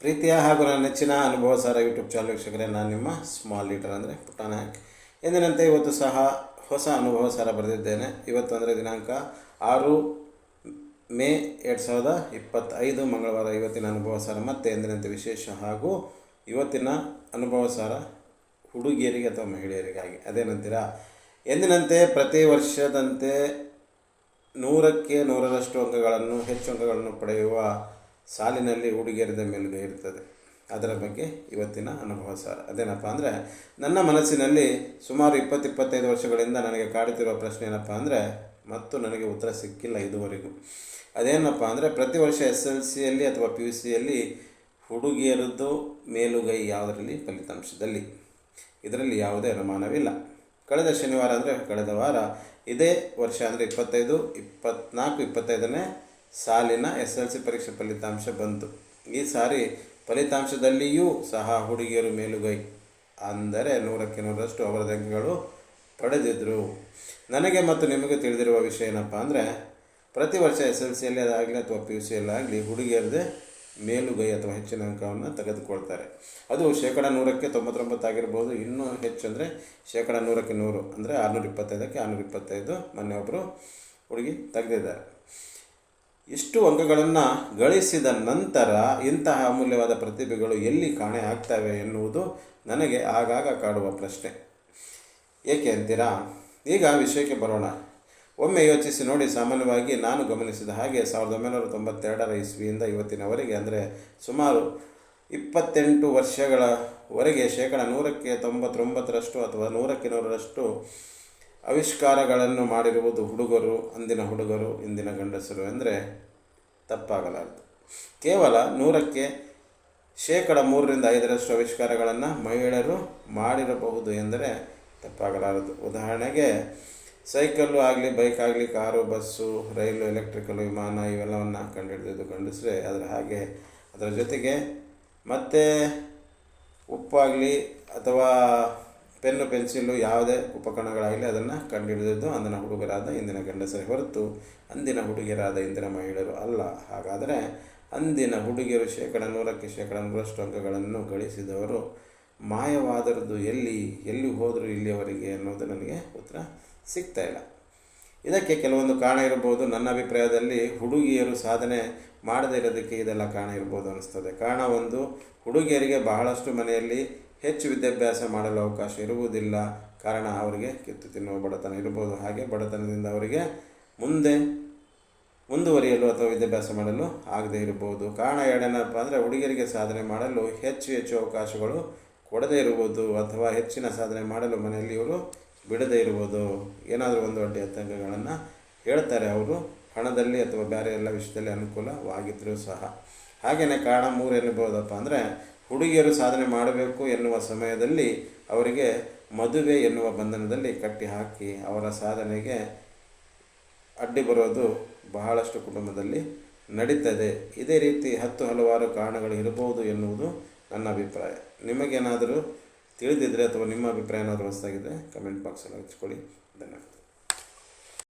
ಪ್ರೀತಿಯ ಹಾಗೂ ನನ್ನ ನೆಚ್ಚಿನ ಅನುಭವ ಸಾರ ಯೂಟ್ಯೂಬ್ ಚಾನಲ್ ವೀಕ್ಷಕರೇ, ನಾನು ನಿಮ್ಮ ಸ್ಮಾಲ್ ಲೀಡರ್ ಅಂದರೆ ಪುಟ್ಟ ನಾಯಕ್ ಎಂದಿನಂತೆ ಇವತ್ತು ಸಹ ಹೊಸ ಅನುಭವ ಸಾರ ಬರೆದಿದ್ದೇನೆ. ಇವತ್ತು ಅಂದರೆ ದಿನಾಂಕ ಆರು ಮೇ ಎರಡು ಸಾವಿರದ ಇಪ್ಪತ್ತೈದು, ಮಂಗಳವಾರ ಇವತ್ತಿನ ಅನುಭವ ಸಾರ, ಮತ್ತು ಎಂದಿನಂತೆ ವಿಶೇಷ ಹಾಗೂ ಇವತ್ತಿನ ಅನುಭವ ಸಾರ ಹುಡುಗಿಯರಿಗೆ ಅಥವಾ ಮಹಿಳೆಯರಿಗಾಗಿ. ಅದೇನಂತೀರಾ ಎಂದಿನಂತೆ ಪ್ರತಿ ವರ್ಷದಂತೆ ನೂರಕ್ಕೆ ನೂರರಷ್ಟು ಅಂಕಗಳನ್ನು, ಹೆಚ್ಚು ಅಂಕಗಳನ್ನು ಪಡೆಯುವ ಸಾಲಿನಲ್ಲಿ ಹುಡುಗಿಯರದ ಮೇಲುಗೈ ಇರ್ತದೆ. ಅದರ ಬಗ್ಗೆ ಇವತ್ತಿನ ಅನುಭವ ಸಾರ. ಅದೇನಪ್ಪ ಅಂದರೆ, ನನ್ನ ಮನಸ್ಸಿನಲ್ಲಿ ಸುಮಾರು ಇಪ್ಪತ್ತು ಇಪ್ಪತ್ತೈದು ವರ್ಷಗಳಿಂದ ನನಗೆ ಕಾಡುತ್ತಿರುವ ಪ್ರಶ್ನೆ ಏನಪ್ಪ ಅಂದರೆ, ಮತ್ತು ನನಗೆ ಉತ್ತರ ಸಿಕ್ಕಿಲ್ಲ ಇದುವರೆಗೂ. ಅದೇನಪ್ಪ ಅಂದರೆ, ಪ್ರತಿ ವರ್ಷ ಎಸ್ ಎಲ್ ಸಿಯಲ್ಲಿ ಅಥವಾ ಪಿ ಯು ಸಿಯಲ್ಲಿ ಹುಡುಗಿಯರದ್ದು ಮೇಲುಗೈ ಯಾವುದರಲ್ಲಿ? ಫಲಿತಾಂಶದಲ್ಲಿ. ಇದರಲ್ಲಿ ಯಾವುದೇ ಅನುಮಾನವಿಲ್ಲ. ಕಳೆದ ಶನಿವಾರ ಅಂದರೆ ಕಳೆದ ವಾರ, ಇದೇ ವರ್ಷ ಅಂದರೆ ಇಪ್ಪತ್ತೈದು, ಇಪ್ಪತ್ನಾಲ್ಕು, ಇಪ್ಪತ್ತೈದನೇ ಸಾಲಿನ ಎಸ್ ಎಲ್ ಸಿ ಪರೀಕ್ಷೆ ಫಲಿತಾಂಶ ಬಂತು. ಈ ಸಾರಿ ಫಲಿತಾಂಶದಲ್ಲಿಯೂ ಸಹ ಹುಡುಗಿಯರು ಮೇಲುಗೈ. ಅಂದರೆ ನೂರಕ್ಕೆ ನೂರರಷ್ಟು ಅವರ ಅಂಕಗಳು ಪಡೆದಿದ್ದರು ನನಗೆ ಮತ್ತು ನಿಮಗೆ ತಿಳಿದಿರುವ ವಿಷಯ ಏನಪ್ಪ ಅಂದರೆ, ಪ್ರತಿ ವರ್ಷ ಎಸ್ ಎಲ್ ಸಿಯಲ್ಲಿ ಅದಾಗಲಿ ಅಥವಾ ಪಿ ಯು ಸಿಯಲ್ಲಾಗಲಿ ಹುಡುಗಿಯರದೇ ಮೇಲುಗೈ ಅಥವಾ ಹೆಚ್ಚಿನ ಅಂಕವನ್ನು ತೆಗೆದುಕೊಳ್ತಾರೆ. ಅದು ಶೇಕಡ ನೂರಕ್ಕೆ ತೊಂಬತ್ತೊಂಬತ್ತು ಆಗಿರ್ಬೋದು, ಇನ್ನೂ ಹೆಚ್ಚು ಅಂದರೆ ಶೇಕಡ ನೂರಕ್ಕೆ ನೂರು ಅಂದರೆ ಆರುನೂರ ಇಪ್ಪತ್ತೈದಕ್ಕೆ ಆರುನೂರ ಇಪ್ಪತ್ತೈದು ಮೊನ್ನೆ ಒಬ್ಬರು ಹುಡುಗಿ ತೆಗೆದಿದ್ದಾರೆ. ಇಷ್ಟು ಅಂಕಗಳನ್ನು ಗಳಿಸಿದ ನಂತರ ಇಂತಹ ಅಮೂಲ್ಯವಾದ ಪ್ರತಿಭೆಗಳು ಎಲ್ಲಿ ಕಾಣೆ ಆಗ್ತವೆ ಎನ್ನುವುದು ನನಗೆ ಆಗಾಗ ಕಾಡುವ ಪ್ರಶ್ನೆ. ಏಕೆ ಅಂತೀರಾ? ಈಗ ವಿಷಯಕ್ಕೆ ಬರೋಣ. ಒಮ್ಮೆ ಯೋಚಿಸಿ ನೋಡಿ, ಸಾಮಾನ್ಯವಾಗಿ ನಾನು ಗಮನಿಸಿದ ಹಾಗೆ ಸಾವಿರದ ಒಂಬೈನೂರ ತೊಂಬತ್ತೆರಡರ ಇಸ್ವಿಯಿಂದ ಇವತ್ತಿನವರೆಗೆ, ಅಂದರೆ ಸುಮಾರು ಇಪ್ಪತ್ತೆಂಟು ವರ್ಷಗಳವರೆಗೆ ಶೇಕಡ ನೂರಕ್ಕೆ ತೊಂಬತ್ತೊಂಬತ್ತರಷ್ಟು ಅಥವಾ ನೂರಕ್ಕೆ ನೂರರಷ್ಟು ಆವಿಷ್ಕಾರಗಳನ್ನು ಮಾಡಿರುವುದು ಹುಡುಗರು, ಅಂದಿನ ಹುಡುಗರು, ಇಂದಿನ ಗಂಡಸರು ಅಂದರೆ ತಪ್ಪಾಗಲಾರದು. ಕೇವಲ ನೂರಕ್ಕೆ ಶೇಕಡ ಮೂರರಿಂದ ಐದರಷ್ಟು ಆವಿಷ್ಕಾರಗಳನ್ನು ಮಹಿಳೆಯರು ಮಾಡಿರಬಹುದು ಎಂದರೆ ತಪ್ಪಾಗಲಾರದು. ಉದಾಹರಣೆಗೆ, ಸೈಕಲ್ಲು ಆಗಲಿ, ಬೈಕ್ ಆಗಲಿ, ಕಾರು, ಬಸ್ಸು, ರೈಲು, ಎಲೆಕ್ಟ್ರಿಕಲ್ ವಿಮಾನ ಇವೆಲ್ಲವನ್ನು ಕಂಡುಹಿಡಿದಿದ್ದು ಗಂಡಸರೆ ಅದರ ಹಾಗೆ ಅದರ ಜೊತೆಗೆ ಮತ್ತು ಉಪ್ಪಾಗಲಿ ಅಥವಾ ಪೆನ್ನು, ಪೆನ್ಸಿಲು ಯಾವುದೇ ಉಪಕರಣಗಳಾಗಲಿ ಅದನ್ನು ಕಂಡುಹಿಡಿದಿದ್ದು ಅಂದಿನ ಹುಡುಗರಾದ ಇಂದಿನ ಗಂಡಸರೇ ಹೊರತು ಅಂದಿನ ಹುಡುಗಿಯರಾದ ಇಂದಿನ ಮಹಿಳೆಯರು ಅಲ್ಲ. ಹಾಗಾದರೆ ಅಂದಿನ ಹುಡುಗಿಯರು ಶೇಕಡ ನೂರಕ್ಕೆ ಶೇಕಡ ನೂರಷ್ಟು ಅಂಕಗಳನ್ನು ಗಳಿಸಿದವರು ಮಾಯವಾದರದ್ದು ಎಲ್ಲಿ ಎಲ್ಲಿ ಹೋದರೂ ಇಲ್ಲಿಯವರೆಗೆ ಅನ್ನೋದು ನನಗೆ ಉತ್ತರ ಸಿಗ್ತಾ ಇಲ್ಲ. ಇದಕ್ಕೆ ಕೆಲವೊಂದು ಕಾರಣ ಇರಬಹುದು. ನನ್ನ ಅಭಿಪ್ರಾಯದಲ್ಲಿ ಹುಡುಗಿಯರು ಸಾಧನೆ ಮಾಡದೇ ಇರೋದಕ್ಕೆ ಇದೆಲ್ಲ ಕಾರಣ ಇರ್ಬೋದು ಅನ್ನಿಸ್ತದೆ. ಕಾರಣ ಒಂದು, ಹುಡುಗಿಯರಿಗೆ ಬಹಳಷ್ಟು ಮನೆಯಲ್ಲಿ ಹೆಚ್ಚು ವಿದ್ಯಾಭ್ಯಾಸ ಮಾಡಲು ಅವಕಾಶ ಇರುವುದಿಲ್ಲ. ಕಾರಣ ಅವರಿಗೆ ಕಿತ್ತು ತಿನ್ನುವ ಬಡತನ ಇರಬಹುದು. ಹಾಗೆ ಬಡತನದಿಂದ ಅವರಿಗೆ ಮುಂದೆ ಮುಂದುವರಿಯಲು ಅಥವಾ ವಿದ್ಯಾಭ್ಯಾಸ ಮಾಡಲು ಆಗದೇ ಇರಬಹುದು. ಕಾರಣ ಎರಡೇನಪ್ಪ ಅಂದರೆ ಹುಡುಗಿಯರಿಗೆ ಸಾಧನೆ ಮಾಡಲು ಹೆಚ್ಚು ಹೆಚ್ಚು ಅವಕಾಶಗಳು ಕೊಡದೇ ಇರುವುದು ಅಥವಾ ಹೆಚ್ಚಿನ ಸಾಧನೆ ಮಾಡಲು ಮನೆಯಲ್ಲಿ ಇವರು ಬಿಡದೇ ಇರುವುದು ಏನಾದರೂ ಒಂದು ಅಡ್ಡಿ ಆತಂಕಗಳನ್ನು ಹೇಳ್ತಾರೆ ಅವರು. ಹಣದಲ್ಲಿ ಅಥವಾ ಬೇರೆ ಎಲ್ಲ ವಿಷಯದಲ್ಲಿ ಅನುಕೂಲವಾಗಿದ್ದರೂ ಸಹ. ಹಾಗೆಯೇ ಕಾರಣ ಮೂರು ಎನ್ನಬಹುದಪ್ಪ ಅಂದರೆ ಹುಡುಗಿಯರು ಸಾಧನೆ ಮಾಡಬೇಕು ಎನ್ನುವ ಸಮಯದಲ್ಲಿ ಅವರಿಗೆ ಮದುವೆ ಎನ್ನುವ ಬಂಧನದಲ್ಲಿ ಕಟ್ಟಿ ಹಾಕಿ ಅವರ ಸಾಧನೆಗೆ ಅಡ್ಡಿ ಬರೋದು ಬಹಳಷ್ಟು ಕುಟುಂಬದಲ್ಲಿ ನಡೀತದೆ. ಇದೇ ರೀತಿ ಹತ್ತು ಹಲವಾರು ಕಾರಣಗಳು ಇರಬಹುದು ಎನ್ನುವುದು ನನ್ನ ಅಭಿಪ್ರಾಯ. ನಿಮಗೇನಾದರೂ ತಿಳಿದಿದ್ದರೆ ಅಥವಾ ನಿಮ್ಮ ಅಭಿಪ್ರಾಯ ಏನಾದರೂ ಹೊಸದಾಗಿದ್ದರೆ ಕಮೆಂಟ್ ಬಾಕ್ಸಲ್ಲಿ ಹಚ್ಕೊಳ್ಳಿ. ಧನ್ಯವಾದ